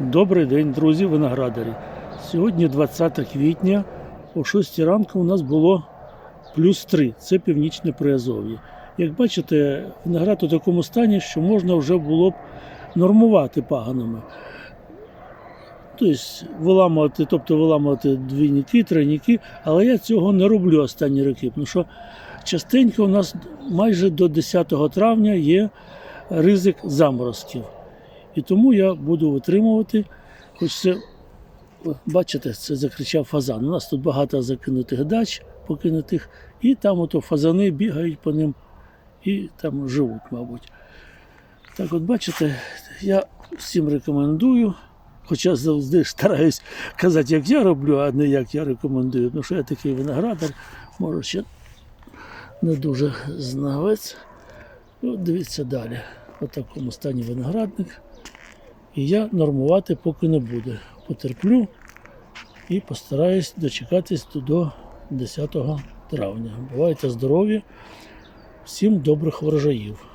Добрий день, друзі, виноградарі. Сьогодні 20 квітня, о 6 ранку у нас було плюс 3, це північне Приазов'я. Як бачите, виноград у такому стані, що можна вже було б нормувати паганами. Тобто виламувати, тобто виламувати двійники, тройники, але я цього не роблю останні роки, тому що частенько у нас майже до 10 травня є ризик заморозків. І тому я буду витримувати, хоч це, бачите, це закричав фазан. У нас тут багато закинутих дач, покинутих, і там ото фазани бігають по ним і там живуть, мабуть. Так от бачите, я всім рекомендую, хоча завжди стараюсь казати, як я роблю, а не як я рекомендую. Тому що я такий виноградар, може ще не дуже знавець. От дивіться далі. У такому стані виноградник. І я нормувати поки не буду. Потерплю і постараюсь дочекатись до 10 травня. Бувайте здорові, всім добрих врожаїв.